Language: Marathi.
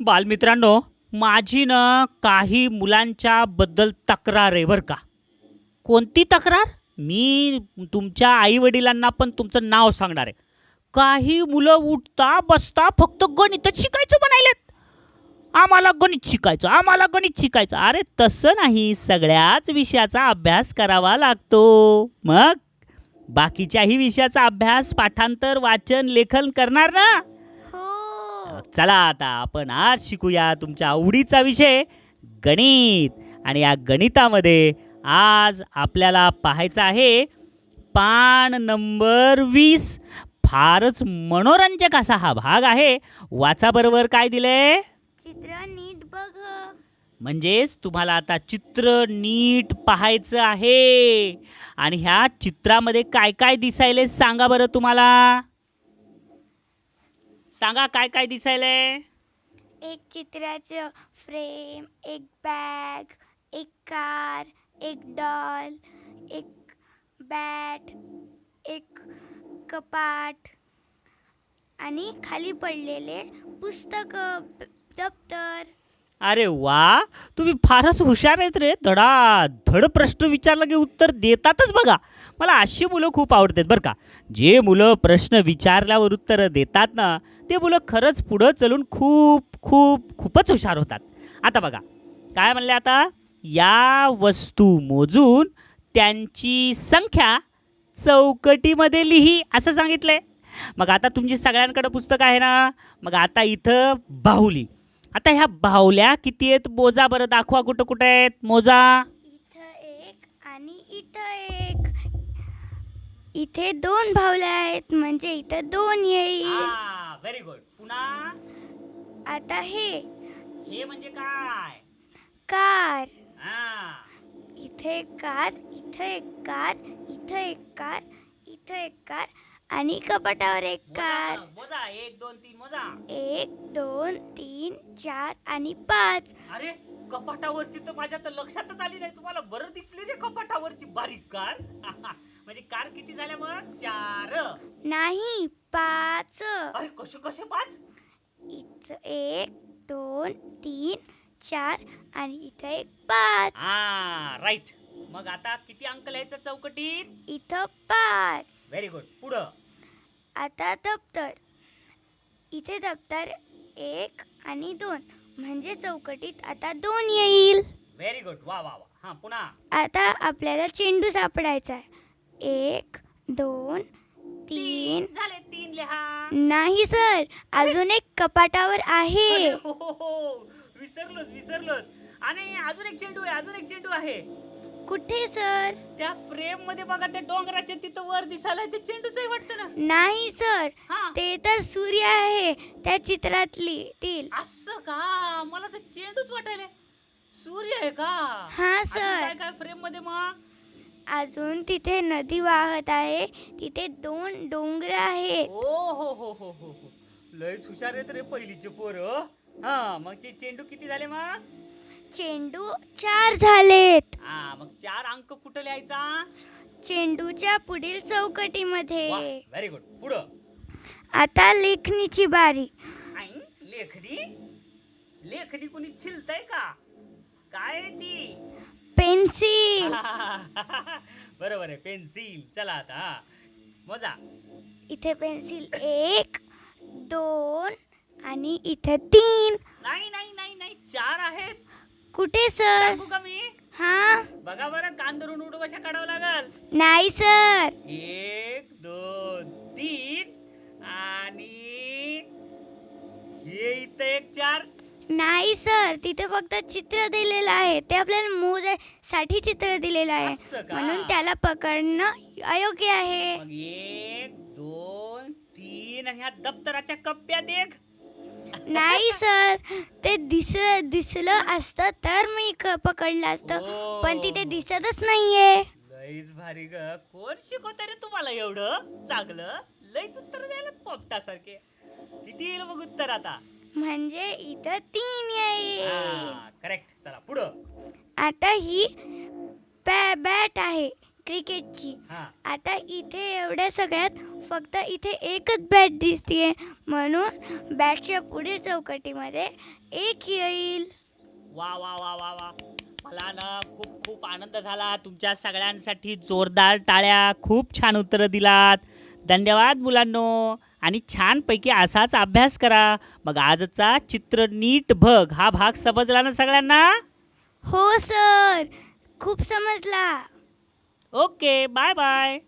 बालमित्रांनो माझी ना काही मुलांच्या बद्दल तक्रार आहे बरं का. कोणती तक्रार? मी तुमच्या आईवडिलांना पण तुमचं नाव सांगणार आहे. काही मुलं उठता बसता फक्त गणितच शिकायचं म्हणायलेत. आम्हाला गणित शिकायचं आम्हाला गणित शिकायचं. अरे तसं नाही सगळ्याच विषयाचा अभ्यास करावा लागतो. मग बाकीच्याही विषयाचा अभ्यास पाठांतर वाचन लेखन करणार ना? चला आता आपण आज शिकूया तुमच्या आवडीचा विषय गणित. आणि या गणितामध्ये आज आपल्याला पाहायचं आहे पान नंबर वीस फारच मनोरंजक असा हा भाग आहे. वाचा बरोबर काय दिले? चित्र नीट बघ. म्हणजेच तुम्हाला आता चित्र नीट पाहायचं आहे. आणि ह्या चित्रामध्ये काय काय दिसायले सांगा बरं तुम्हाला. सांगा काय काय दिसायले एक चित्राचं फ्रेम एक बॅग एक कार एक डॉल एक बॅट एक कपाट आणि खाली पडलेले पुस्तक दप्तर. अरे वा! तुम्ही फारच हुशार आहेत रे. धडा धड प्रश्न विचारला की उत्तर देतातच बघा. मला अशी मुलं खूप आवडतात बरं का. जे मुलं प्रश्न विचारल्यावर उत्तरं देतात ना ते मुलं खरंच पुढं चलून खूप खूप खूपच हुशार होतात. आता बघा काय म्हणले आता? या वस्तू मोजून त्यांची संख्या चौकटीमध्ये लिही असं सांगितलंय. मग आता तुमची सगळ्यांकडे पुस्तक आहे ना? मग आता इथं बाहुली. आता ह्या बाहुल्या किती आहेत? मोजा बरं दाखवा कुठं कुठं आहेत? मोजा. इथं एक आणि इथं एक. इथे दोन भावल्या आहेत म्हणजे इथं दोन येईल. व्हेरी गुड पुन्हा? आता हे. हे म्हणजे काय? कार. हा. इथे एक कार इथं एक कार इथं एक कार इथं एक कार आणि कपाटावर एक कार. मोजा, मोजा. एक दोन तीन मोजा. एक दोन तीन चार आणि पाच. अरे कपाटावरची तर माझ्या तर लक्षातच आली नाही. तुम्हाला बरं दिसली रे कपाटावरची बारीक कार? म्हणजे कार किती झाल्या मग? चार. नाही पाच. अरे कसे कसे पाच? इथं एक दोन तीन चार आणि इथं एक पाच. हा राईट मग आता किती अंक लिहायचं चौकटीत? इथं पाच. व्हेरी गुड पुढं. आता दप्तर. इथे दप्तर एक आणि दोन. म्हणजे चौकटीत आता दोन येईल. व्हेरी गुड वा वा वा. हा पुन्हा. आता आपल्याला चेंडू सापडायचा आहे. एक दोन तीन. झाले तीन लिहा. नाही सर. अजून एक कपाटावर आहे. हो, हो, हो. विसरलोच विसरलोच. आणि अजून एक चेंडू आहे अजून एक चेंडू आहे. कुठे सर? त्या फ्रेममध्ये बघा त्या डोंगराच्या तिथं वर दिसायला ते चेंडूच आहे वाटतं ना. नाही सर. हा. ते तर सूर्य आहे त्या चित्रातली तील. असं का? मला तर चेंडूच वाटायला सूर्य आहे का? हा अजून सर. काय काय फ्रेममध्ये मग? अजून तिथे नदी वाहत आहे. तिथे दोन डोंगर आहेत. ओ हो हो हो हो हो. लयच हुशार आहेत रे पहिलीचे पोर हा? मग चे चेंडू किती झाले मग? चेंडू चार झालेत. हा मग चार अंक कुठं लिहायचा? चेंडूच्या पुढील चौकटीमध्ये. व्हेरी गुड पुढं. आता लेखणीची बारी. आई, लेखनी लेखनी कुणी छिलतय का? काय ती? पेन्सिल. बरोबर आहे पेन्सिल. चला आता हा. मोजा. इथे पेन्सिल एक दोन आणि इथे तीन. नाही नाही नाही नाही चार आहेत. कुठे सर? सांगू का मी? हा. बघा बरं कान धरून उडू कशा काढावं लागल. नाही सर. एक दोन तीन आणि हे इथं एक चार. नाही सर. तिथे फक्त चित्र दिलेलं आहे. ते आपल्याला मोजासाठी चित्र दिलेलं आहे. असं का? म्हणून त्याला पकडणं अयोग्य आहे. मग एक दोन तीन आणि ह्या दप्तराच्या कप्प्यात एक नाही सर. ते दिस दिसलं असतं तर मी क- पकडलं असतं. ओ. पण तिथे दिसतच नाहीये. लईच भारी ग. कोण शिकवत रे तुम्हाला एवढं? चांगलं? लईच उत्तर द्यायला पोपटासारखे. किती येईल मग उत्तर आता? म्हणजे इथं तीन येईल करेक्ट चला पुढं. आता ही बॅ बॅट आहे क्रिकेटची. हा. आता इथे एवढ्या सगळ्यात फक्त इथे एकच बॅट दिसतीये. म्हणून बॅटच्या पुढील चौकटीमध्ये एक येईल. वा वा वा वा वा. मला ना खूप खूप आनंद झाला. तुमच्या सगळ्यांसाठी जोरदार टाळ्या. खूप छान उत्तरं दिलात. धन्यवाद मुलांनो. आणि छानपैकी असाच अभ्यास करा. मग आजचा चित्र नीट बघ. हा भाग समजला ना सगळ्यांना? हो सर. खूप समजला. ओके. Bye bye